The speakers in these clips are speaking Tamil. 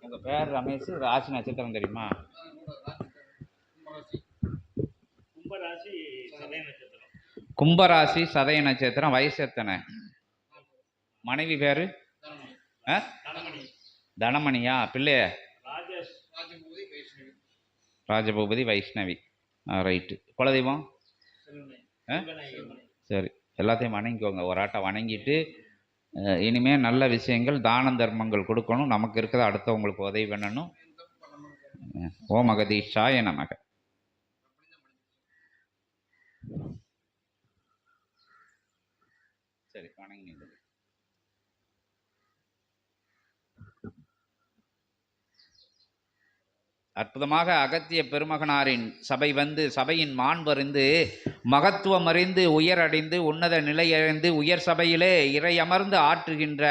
உங்க பேர் ரமேஷ் ராசி நட்சத்திரம் தெரியுமா? கும்பராசி சதய நட்சத்திரம். கும்பராசி சதய நட்சத்திரம் வயசு எத்தனை? மனைவி பேரு? தனமணியா? பிள்ளைய? ராஜபூபதி வைஷ்ணவி. ரைட்டு குலதெய்வம். சரி. எல்லாத்தையும் வணங்கிக்கோங்க. ஒரு ஆட்டை வணங்கிட்டு அஹ், இனிமே நல்ல விஷயங்கள் தான தர்மங்கள் கொடுக்கணும். நமக்கு இருக்கிறத அடுத்தவங்களுக்கு உதவி பண்ணணும். ஓம் அகதீஷாய நமக சரி வணங்கி அற்புதமாக அகத்திய பெருமகனாரின் சபை வந்து சபையின் மாண்பறிந்து மகத்துவம் அறிந்து உயரடைந்து உன்னத நிலையடைந்து உயர் சபையிலே இறை அமர்ந்து ஆற்றுகின்ற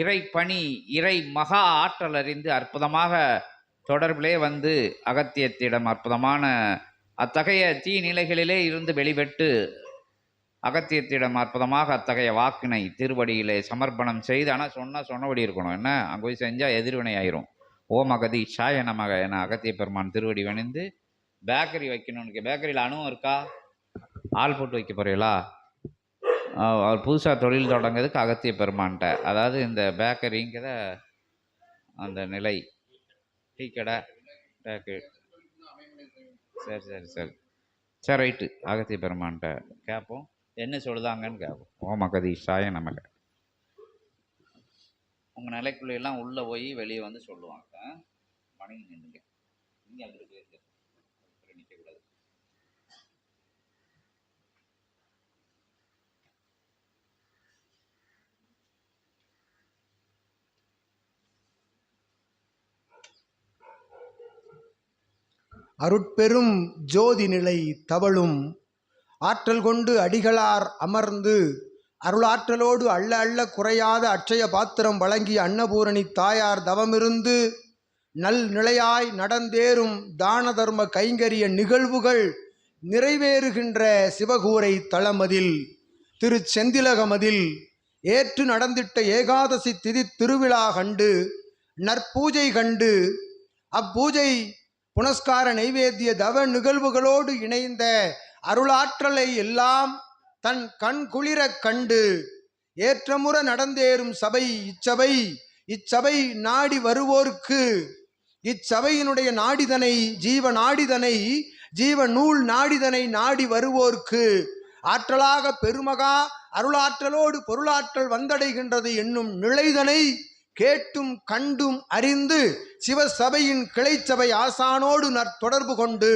இறை பணி இறை மகா ஆற்றல் அறிந்து அற்புதமாக தொடர்பிலே வந்து அகத்தியத்திடம் அற்புதமான அத்தகைய தீ நிலைகளிலே இருந்து வெளிப்பட்டு அகத்தியத்திடம் அற்புதமாக அத்தகைய வாக்கினை திருவடியிலே சமர்ப்பணம் செய்து ஆனால் சொன்னால் சொன்னபடி இருக்கணும். என்ன? அங்கே போய் செஞ்சால் எதிர்வினை ஆயிரும். ஓம் அகதி சாய நமக என அகத்திய பெருமான் திருவடி வணிந்து பேக்கரி வைக்கணும்னு பேக்கரியில் அணுவும் இருக்கா? ஆள் போட்டு வைக்க போறீங்களா? அவர் புதுசாக தொழில் தொடங்குறதுக்கு அகத்திய பெருமான்ட்ட அதாவது இந்த பேக்கரிங்கிற அந்த நிலை டீ கடை பேக்கரி சரி சரி சரி. சரி ரைட்டு. அகத்திய பெருமான்ட்ட கேட்போம். என்ன சொல்லுதாங்கன்னு கேட்போம். ஓம் அகதி சாய நமக. உங்கள் நிலைக்குள்ளெல்லாம் உள்ளே போய் வெளியே வந்து சொல்லுவாங்க. வணங்கி நின்றுங்க நீங்கள் அதில் போயிருங்க நிற்கக்கூடாது அருட்பெரும் ஜோதி நிலை தவழும். ஆற்றல் கொண்டு அடிகளார் அமர்ந்து அருளாற்றலோடு அள்ள அள்ள குறையாத அட்சய பாத்திரம் வழங்கிய அன்னபூரணி தாயார் தவமிருந்து நல் நிலையாய் நடந்தேறும் தான தர்ம கைங்கரிய நிகழ்வுகள் நிறைவேறுகின்ற சிவகூரை தளமதில் திரு செந்திலகமதில் ஏற்று நடந்திட்ட ஏகாதசி திதி திருவிழா கண்டு நற்பூஜை கண்டு அப்பூஜை புனஸ்கார நைவேத்திய தவ நிகழ்வுகளோடு இணைந்த அருளாற்றலை எல்லாம் தன் கண் குளிரக் கண்டு ஏற்றமுற நடந்தேறும் சபை இச்சபை இச்சபை நாடி வருவோர்க்கு இச்சபையினுடைய நாடிதனை ஜீவ நாடிதனை ஜீவ நூல் நாடிதனை நாடி வருவோர்க்கு ஆற்றலாக பெருமகா அருளாற்றலோடு பொருளாற்றல் வந்தடைகின்றது என்னும் நிலைதனை கேட்டும் கண்டும் அறிந்து சிவசபையின் கிளைச்சபை ஆசானோடு நற்தொடர்பு கொண்டு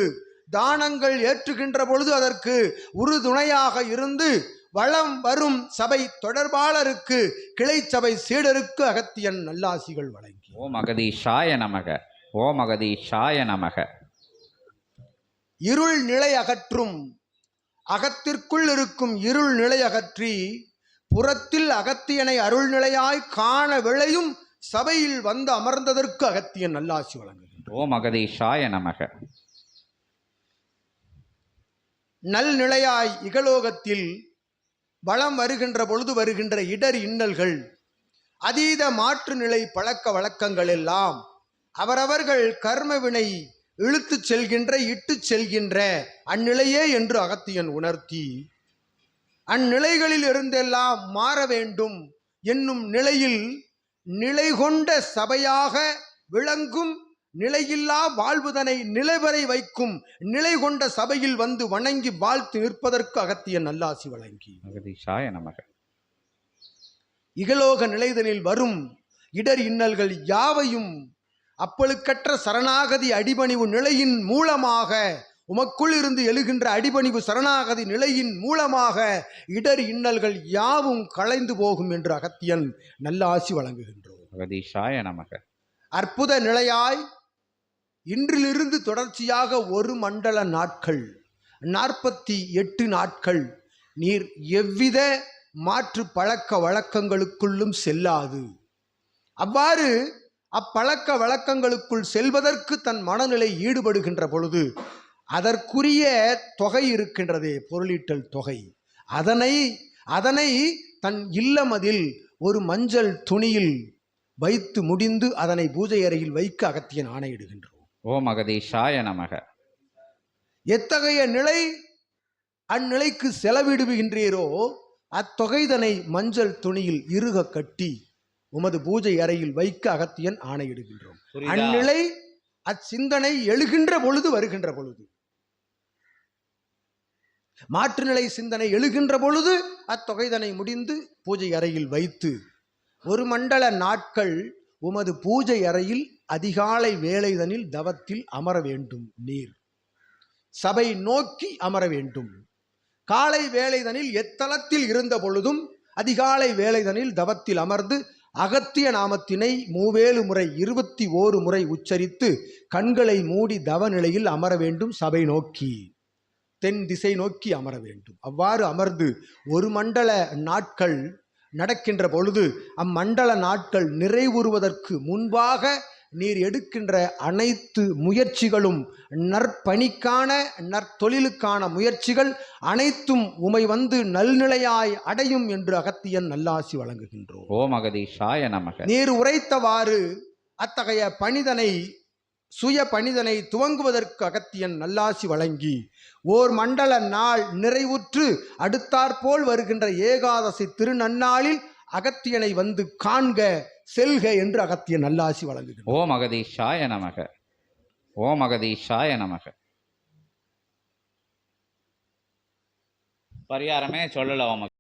தானங்கள் ஏற்றுகின்ற பொழுது அதற்கு உறுதுணையாக இருந்து வளம் வரும் சபை தொடர்பாளருக்கு கிளைச்சபை சீடருக்கு அகத்தியன் நல்லாசிகள் வழங்கி ஓம் அகதீஷாய நமக. ஓம் அகதீஷாய நமக. இருள் நிலை அகற்றும் அகத்திற்குள் இருக்கும் இருள் நிலை அகற்றி புறத்தில் அகத்தியனை அருள்நிலையாய் காண விளையும் சபையில் வந்து அமர்ந்ததற்கு அகத்தியன் நல்லாசி வழங்குகின்றார் ஓம் அகதீஷாய நமக. நல்நிலையாய் இகலோகத்தில் வளம் வருகின்ற பொழுது வருகின்ற இடர் இன்னல்கள் அதீத மாற்று நிலை பழக்க வழக்கங்கள் எல்லாம் அவரவர்கள் கர்மவினை இழுத்துச் செல்கின்ற இட்டுச் செல்கின்ற அந்நிலையே என்று அகத்தியன் உணர்த்தி அந்நிலைகளில் இருந்தெல்லாம் மாற வேண்டும் என்னும் நிலையில் நிலை கொண்ட சபையாக விளங்கும் நிலையில்லா வாழ்வுதனை நிலைவரை வைக்கும் நிலை கொண்ட சபையில் வந்து வணங்கி வாழ்த்து நிற்பதற்கு அகத்தியன் நல்லாசி வழங்கி. இகலோக நிலைதனில் வரும் இடர் இன்னல்கள் யாவையும் அப்பழுக்கற்ற சரணாகதி அடிபணிவு நிலையின் மூலமாக உமக்குள் இருந்து எழுகின்ற அடிபணிவு சரணாகதி நிலையின் மூலமாக இடர் இன்னல்கள் யாவும் களைந்து போகும் என்று அகத்தியன் நல்ல ஆசி வழங்குகின்றோம் அற்புத நிலையாய் இன்றிலிருந்து தொடர்ச்சியாக ஒரு மண்டல நாட்கள் நாற்பத்தி எட்டு நாட்கள். நீர் எவ்வித மாற்று பழக்க வழக்கங்களுக்குள்ளும் செல்லாது. அவ்வாறு அப்பழக்க வழக்கங்களுக்குள் செல்வதற்கு தன் மனநிலை ஈடுபடுகின்ற பொழுது அதற்குரிய தொகை இருக்கின்றதே பொருளீட்டல் தொகை. அதனை அதனை தன் இல்லமதில் ஒரு மஞ்சள் துணியில் வைத்து முடிந்து அதனை பூஜை அறையில் வைக்க அகத்தியன் ஆணையிடுகின்றோம். ஓம் அகதீஷாய நமக. எத்தகைய நிலை அந்நிலைக்கு செலவிடுகின்றீரோ அத்தொகைதனை மஞ்சள் துணியில் இறுக கட்டி உமது பூஜை அறையில் வைக்க அகத்தியன் ஆணையிடுகின்றோம். அந்நிலை அச்சிந்தனை எழுகின்ற பொழுது வருகின்ற பொழுது. மாற்றுநிலை சிந்தனை எழுகின்ற பொழுது அத்தொகைதனை முடிந்து பூஜை அறையில் வைத்து ஒரு மண்டல நாட்கள் உமது பூஜை அறையில் அதிகாலை வேலைதனில் தவத்தில் அமர வேண்டும் நீர். சபை நோக்கி அமர வேண்டும். காலை வேலைதனில் எத்தலத்தில் இருந்த பொழுதும் அதிகாலை வேலைதனில் தவத்தில் அமர்ந்து அகத்திய நாமத்தினை மூவேழு முறை இருபத்தி ஓரு முறை உச்சரித்து கண்களை மூடி தவ நிலையில் அமர வேண்டும் சபை நோக்கி. தென் திசை நோக்கி அமர வேண்டும். அவ்வாறு அமர்ந்து ஒரு மண்டல நாட்கள் நடக்கின்ற பொழுது அம்மண்டல நாட்கள் நிறைவுறுவதற்கு முன்பாக நீர் எடுக்கின்ற அனைத்து முயற்சிகளும் நற்பணிக்கான நற்தொழிலுக்கான முயற்சிகள் அனைத்தும் உமை வந்து நல்நிலையாய் அடையும் என்று அகத்தியன் நல்லாசி வழங்குகின்றோம். ஓம் அகதீஷாய நமக. நீர் உரைத்தவாறு அத்தகைய பணிதனை சுய பணிதனை துவங்குவதற்கு அகத்தியன் நல்லாசி வழங்கி ஓர் மண்டல நாள் நிறைவுற்று அடுத்தாற்போல் வருகின்ற ஏகாதசி திருநன்னாளில் அகத்தியனை வந்து காண்க செல்க என்று அகத்தியன் நல்லாசி வழங்குகிறார் ஓம் அகதீஷாய நமக. ஓம் அகதீஷாய நமக. பரிகாரமே சொல்லல உமக்கு